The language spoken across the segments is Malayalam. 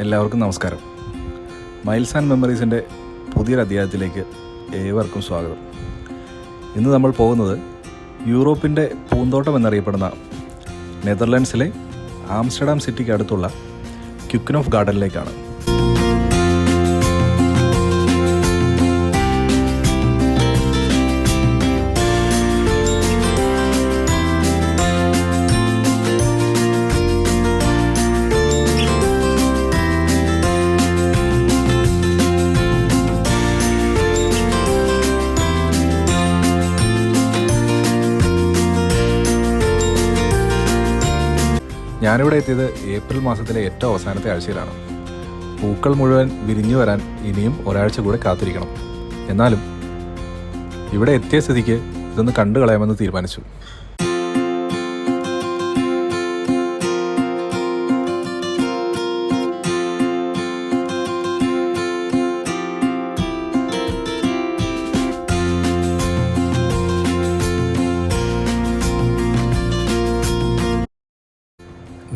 എല്ലാവർക്കും നമസ്കാരം. മൈൽസ് ആൻഡ് മെമ്മറീസിന്റെ പുതിയൊരു അധ്യായത്തിലേക്ക് ഏവർക്കും സ്വാഗതം. ഇന്ന് നമ്മൾ പോകുന്നത് യൂറോപ്പിന്റെ പൂന്തോട്ടം എന്നറിയപ്പെടുന്ന നെതർലാൻഡ്സിലെ ആംസ്റ്റർഡാം സിറ്റിക്ക് അടുത്തുള്ള ക്യുക്കൻ ഓഫ് ഗാർഡനിലേക്കാണ്. ഞാനിവിടെ എത്തിയത് ഏപ്രിൽ മാസത്തിലെ ഏറ്റവും അവസാനത്തെ ആഴ്ചയിലാണ്. പൂക്കൾ മുഴുവൻ വിരിഞ്ഞു വരാൻ ഇനിയും ഒരാഴ്ച കൂടെ കാത്തിരിക്കണം. എന്നാലും ഇവിടെ എത്തിയ സ്ഥിതിക്ക് ഇതൊന്ന് കണ്ടു കളയാമെന്ന് തീരുമാനിച്ചു.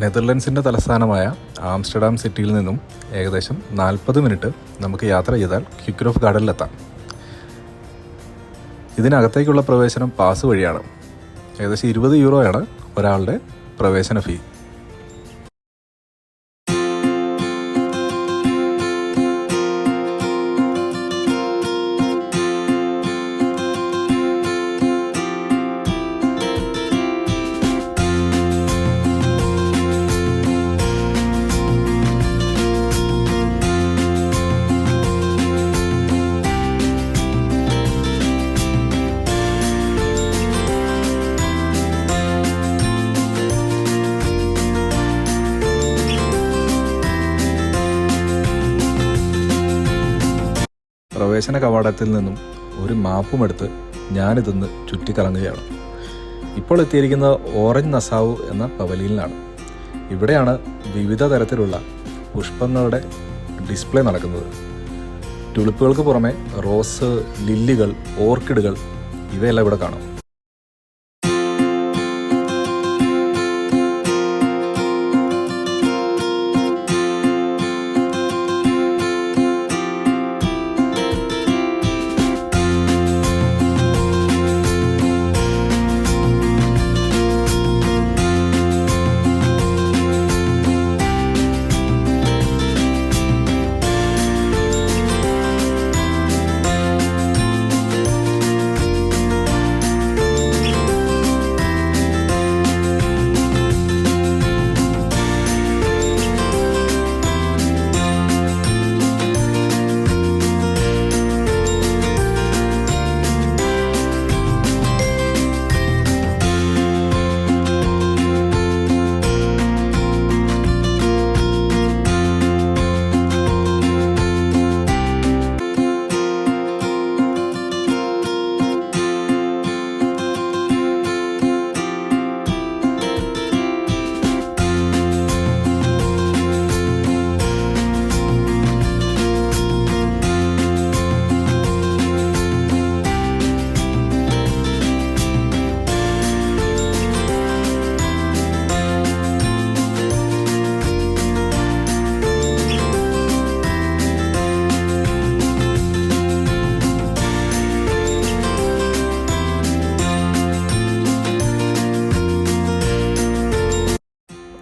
നെതർലൻഡ്സിന്റെ തലസ്ഥാനമായ ആംസ്റ്റർഡാം സിറ്റിയിൽ നിന്നും ഏകദേശം നാൽപ്പത് മിനിറ്റ് നമുക്ക് യാത്ര ചെയ്താൽ ക്യുക്രോഫ് ഗാർഡനിലെത്താം. ഇതിനകത്തേക്കുള്ള പ്രവേശനം പാസ് വഴിയാണ്. ഏകദേശം ഇരുപത് യൂറോയാണ് ഒരാളുടെ പ്രവേശന ഫീ. പ്രവേശന കവാടത്തിൽ നിന്നും ഒരു മാപ്പും എടുത്ത് ഞാനിതൊന്ന് ചുറ്റിക്കറങ്ങുകയാണ്. ഇപ്പോൾ എത്തിയിരിക്കുന്നത് ഓറഞ്ച് നസാവു എന്ന പവലിയിലാണ് ഇവിടെയാണ് വിവിധ തരത്തിലുള്ള പുഷ്പങ്ങളുടെ ഡിസ്പ്ലേ നടക്കുന്നത്. ടുളിപ്പുകൾക്ക് പുറമെ റോസ് ലില്ലികൾ ഓർക്കിഡുകൾ ഇവയെല്ലാം ഇവിടെ കാണാം.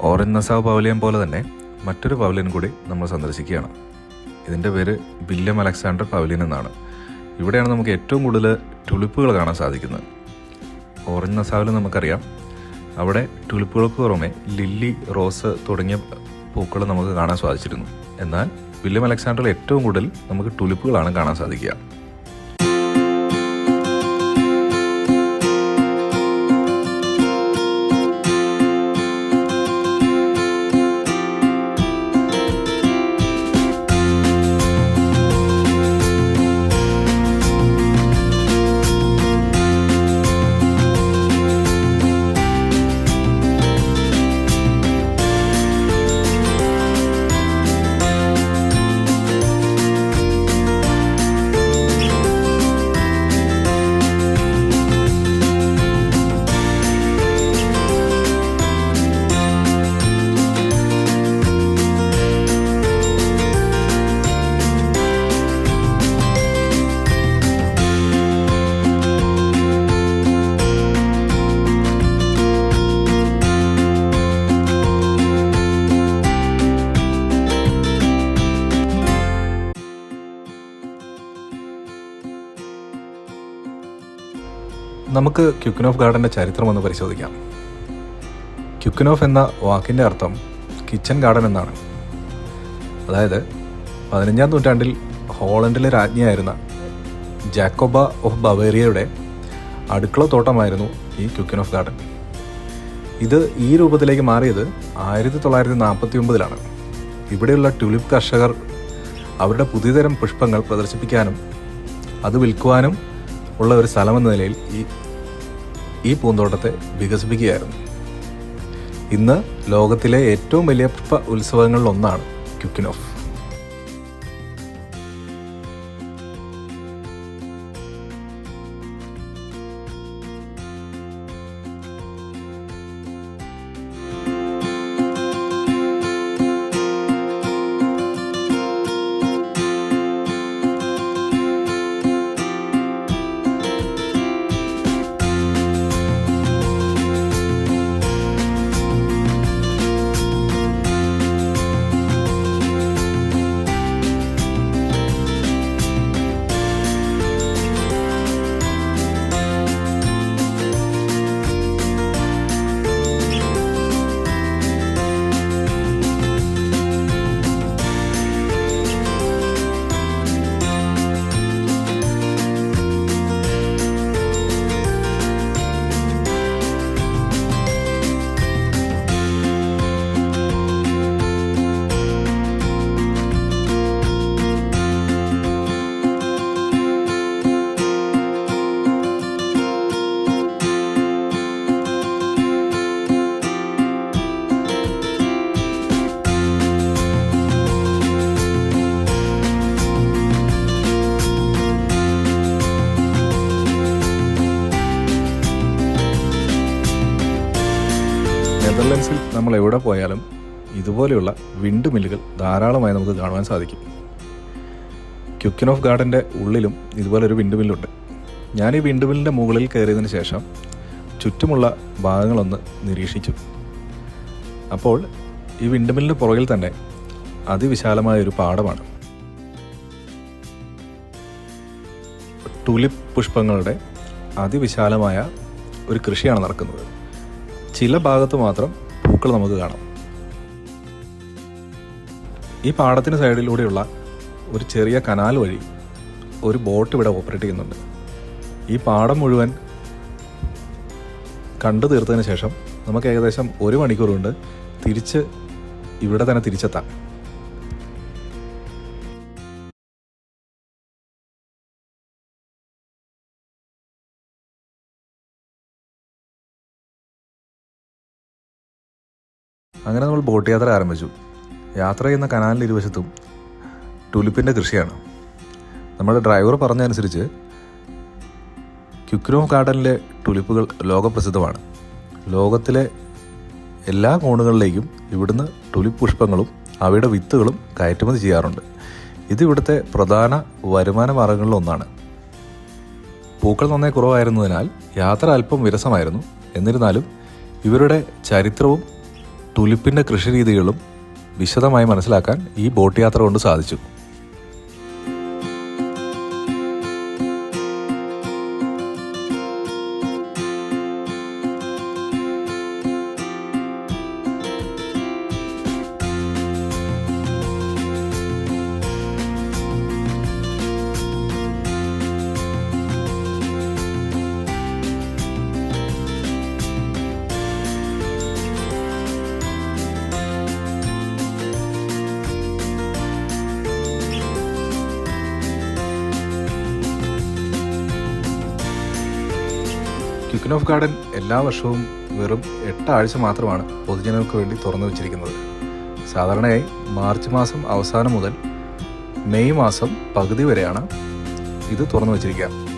ഓറഞ്ച് നസാവ് പവലിയൻ പോലെ തന്നെ മറ്റൊരു പവലിയൻ കൂടി നമ്മൾ സന്ദർശിക്കുകയാണ്. ഇതിന്റെ പേര് വില്യം അലക്സാണ്ടർ പവലിയൻ എന്നാണ്. ഇവിടെയാണ് നമുക്ക് ഏറ്റവും കൂടുതൽ ടുലിപ്പുകൾ കാണാൻ സാധിക്കുന്നത്. ഓറഞ്ച് നസാവിൽ നമുക്കറിയാം. അവിടെ ടുളിപ്പുകൾക്ക് പുറമെ ലില്ലി റോസ് തുടങ്ങിയ പൂക്കൾ നമുക്ക് കാണാൻ സാധിച്ചിരുന്നു. എന്നാൽ വില്യം അലക്സാണ്ടറിൽ ഏറ്റവും കൂടുതൽ നമുക്ക് ടുലിപ്പുകളാണ് കാണാൻ സാധിക്കുക. നമുക്ക് ക്യുക്കിനോഫ് ഗാർഡന്റെ ചരിത്രം ഒന്ന് പരിശോധിക്കാം. ക്യുക്കിനോഫ് എന്ന വാക്കിന്റെ അർത്ഥം കിച്ചൺ ഗാർഡൻ എന്നാണ്. അതായത് പതിനഞ്ചാം നൂറ്റാണ്ടിൽ ഹോളണ്ടിലെ രാജ്ഞിയായിരുന്ന ജാക്കോബ ഓഫ് ബവേറിയയുടെ അടുക്കള തോട്ടമായിരുന്നു ഈ ക്യുക്കിനോഫ് ഗാർഡൻ. ഇത് ഈ രൂപത്തിലേക്ക് മാറിയത് ആയിരത്തി തൊള്ളായിരത്തി നാൽപ്പത്തി ഒമ്പതിലാണ് ഇവിടെയുള്ള ട്യൂലിപ്പ് കർഷകർ അവരുടെ പുതിയതരം പുഷ്പങ്ങൾ പ്രദർശിപ്പിക്കാനും അത് വിൽക്കുവാനും ഉള്ള ഒരു സ്ഥലമെന്ന നിലയിൽ ഈ ഈ പൂന്തോട്ടത്തെ വികസിപ്പിക്കുകയായിരുന്നു. ഇന്ന് ലോകത്തിലെ ഏറ്റവും വലിയ പുഷ്പ ഉത്സവങ്ങളിലൊന്നാണ് ക്യുക്കിനോഫ് എവിടെ പോയാലും ഇതുപോലെയുള്ള വിൻഡ് മില്ലുകൾ ധാരാളമായി നമുക്ക് കാണുവാൻ സാധിക്കും. ക്യുക്കിൻ ഓഫ് ഗാർഡന്റെ ഉള്ളിലും ഇതുപോലൊരു വിൻഡ് മില്ലുണ്ട് ഞാൻ ഈ വിൻഡ് മില്ലിന്റെ മുകളിൽ കയറിയതിന് ശേഷം ചുറ്റുമുള്ള ഭാഗങ്ങളൊന്ന് നിരീക്ഷിച്ചു. അപ്പോൾ ഈ വിൻഡ് മില്ലിന് പുറകിൽ തന്നെ അതിവിശാലമായ ഒരു പാടമാണ്. ടുലിപ്പ് പുഷ്പങ്ങളുടെ അതിവിശാലമായ ഒരു കൃഷിയാണ് നടക്കുന്നത്. ചില ഭാഗത്ത് മാത്രം പൂക്കൾ നമുക്ക് കാണാം. ഈ പാടത്തിന് സൈഡിലൂടെയുള്ള ഒരു ചെറിയ കനാൽ വഴി ഒരു ബോട്ട് ഇവിടെ ഓപ്പറേറ്റ് ചെയ്യുന്നുണ്ട്. ഈ പാടം മുഴുവൻ കണ്ടു തീർത്തതിന് ശേഷം നമുക്ക് ഏകദേശം ഒരു മണിക്കൂർ കൊണ്ട് തിരിച്ച് ഇവിടെ തന്നെ തിരിച്ചെത്താം. അങ്ങനെ നമ്മൾ ബോട്ട് യാത്ര ആരംഭിച്ചു. യാത്ര ചെയ്യുന്ന കനാലിന്റെ ഇരുവശത്തും ടുലിപ്പിന്റെ കൃഷിയാണ്. നമ്മുടെ ഡ്രൈവർ പറഞ്ഞതനുസരിച്ച് ക്യുക്രോ ഗാർഡനിലെ ടുലിപ്പുകൾ ലോകപ്രസിദ്ധമാണ്. ലോകത്തിലെ എല്ലാ കോണുകളിലേക്കും ഇവിടുന്ന് ടുലിപ്പ് പുഷ്പങ്ങളും അവയുടെ വിത്തുകളും കയറ്റുമതി ചെയ്യാറുണ്ട്. ഇത് ഇവിടുത്തെ പ്രധാന വരുമാന മാർഗങ്ങളിലൊന്നാണ് പൂക്കൾ നന്നേ കുറവായിരുന്നതിനാൽ യാത്ര അല്പം വിരസമായിരുന്നു. എന്നിരുന്നാലും ഇവരുടെ ചരിത്രവും തുലിപ്പിന്റെ കൃഷി രീതികളും വിശദമായി മനസ്സിലാക്കാൻ ഈ ബോട്ട് യാത്ര കൊണ്ട് സാധിച്ചു. ക്യുക്കിൻ ഓഫ് ഗാർഡൻ എല്ലാ വർഷവും വെറും എട്ടാഴ്ച മാത്രമാണ് പൊതുജനങ്ങൾക്ക് വേണ്ടി തുറന്നു വെച്ചിരിക്കുന്നത്. സാധാരണയായി മാർച്ച് മാസം അവസാനം മുതൽ മെയ് മാസം പകുതി വരെയാണ് ഇത് തുറന്നു വച്ചിരിക്കുക.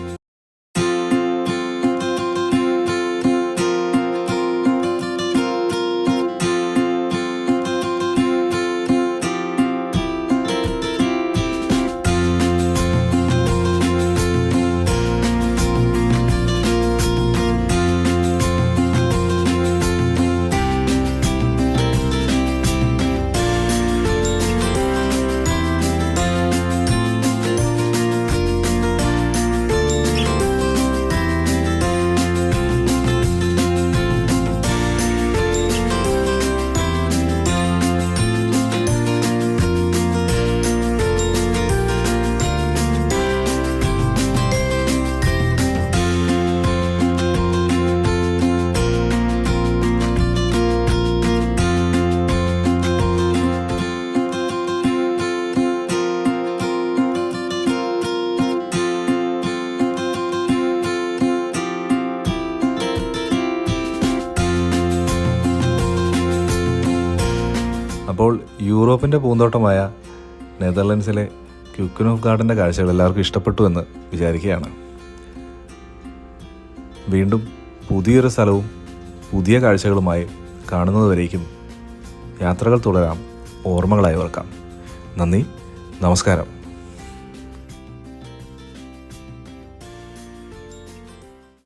യൂറോപ്പിന്റെ പൂന്തോട്ടമായ നെതർലൻഡ്സിലെ ക്യുക്കനോഫ് ഗാർഡന്റെ കാഴ്ചകൾ എല്ലാവർക്കും ഇഷ്ടപ്പെട്ടു എന്ന് വിചാരിക്കുകയാണ്. വീണ്ടും പുതിയൊരു സ്ഥലവും പുതിയ കാഴ്ചകളുമായി കാണുന്നതുവരേക്കും യാത്രകൾ തുടരാം. ഓർമ്മകളായി ഓർക്കാം. നന്ദി. നമസ്കാരം.